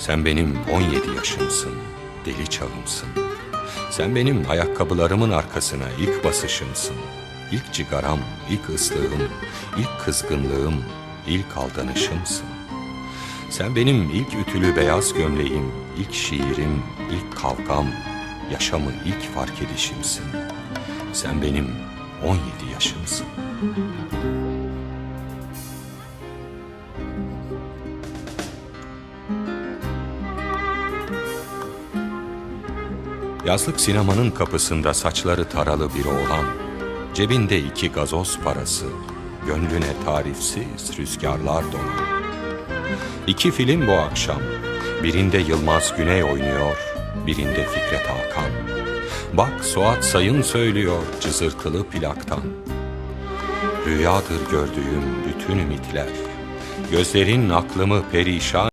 Sen benim 17 yaşımsın, deli çağımsın. Sen benim ayakkabılarımın arkasına ilk basışımsın. İlk cigaram, ilk ıslığım, ilk kızgınlığım, ilk aldanışımsın. Sen benim ilk ütülü beyaz gömleğim, ilk şiirim, ilk kavgam, yaşamı ilk fark edişimsin. Sen benim 17 yaşımsın. Yazlık sinemanın kapısında saçları taralı bir oğlan, cebinde iki gazoz parası, gönlüne tarifsiz rüzgarlar dolan. İki film bu akşam, birinde Yılmaz Güney oynuyor, birinde Fikret Hakan. Bak Suat Sayın söylüyor cızırtılı plaktan. Rüyadır gördüğüm bütün ümitler, gözlerin aklımı perişan